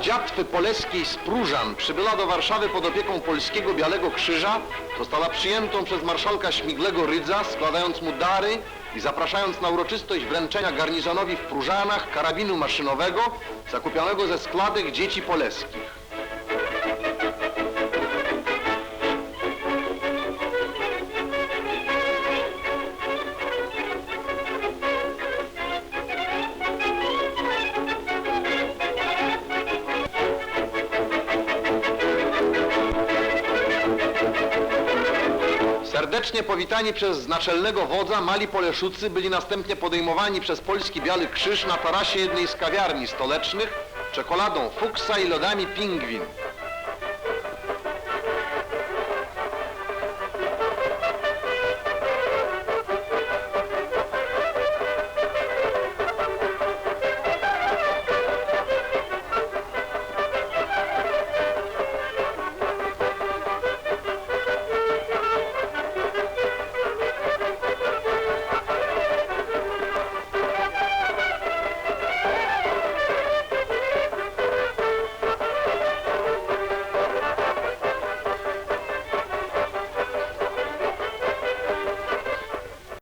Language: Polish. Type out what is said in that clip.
Dziatwy Poleskiej z Próżan przybyła do Warszawy pod opieką Polskiego Białego Krzyża, została przyjętą przez marszałka Śmiglego Rydza, składając mu dary i zapraszając na uroczystość wręczenia garnizonowi w Próżanach karabinu maszynowego zakupionego ze składek dzieci poleskich. Serdecznie powitani przez naczelnego wodza, mali Poleszucy byli następnie podejmowani przez Polski Biały Krzyż na tarasie jednej z kawiarni stolecznych czekoladą Fuksa i lodami Pingwin.